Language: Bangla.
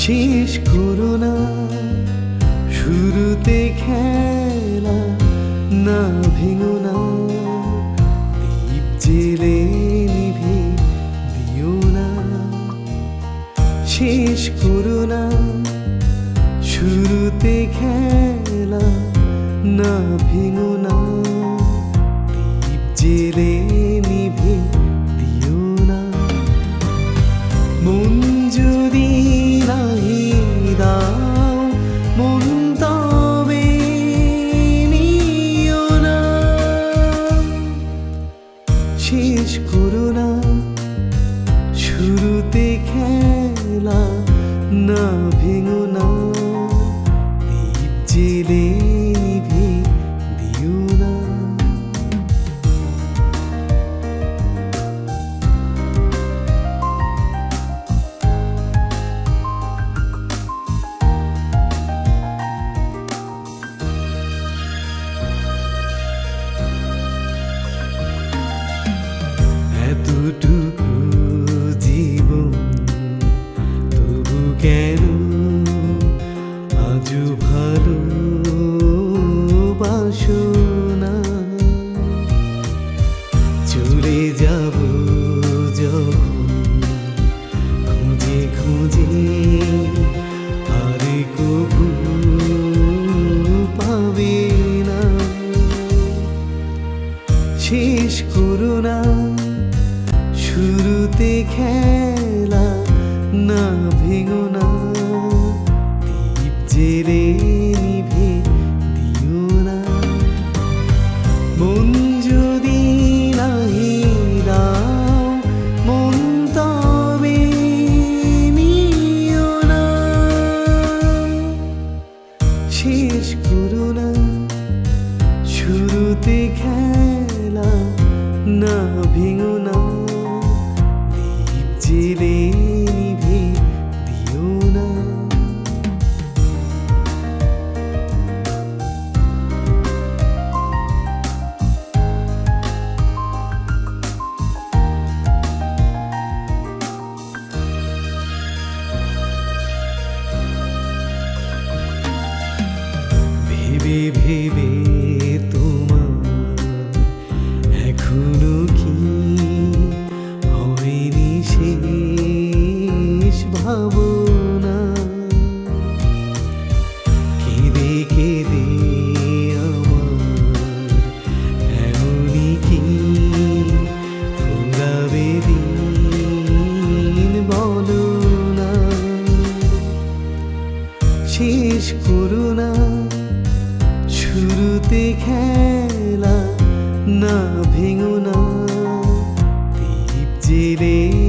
শেষ করো না। শুরুতে খেলা না ভেঙো না। দীপ জেলে নিভে দিও না। শেষ করো না। শুরুতে খেলা না ভেঙো না। দীপ জেলে শেষ করো না। শুরুতে খেলা না ভেঙো না। জেলে বাসনা। চলে যাব খুঁজে খুঁজে আরে কবু পাবে না। শেষ করো না, শুরুতে খেলা না ভেঙো না, দীপ জেলে না ভেঙো না। দীপ জেলে নিভে দিও না। ভেবে ভেবে ভাবনা। কেঁদে কেঁদে আমার এমনই কি ফুরাবে দিন বলো না শেষ করো না শুরুতে খেলা না ভেঙো না দীপ জেলে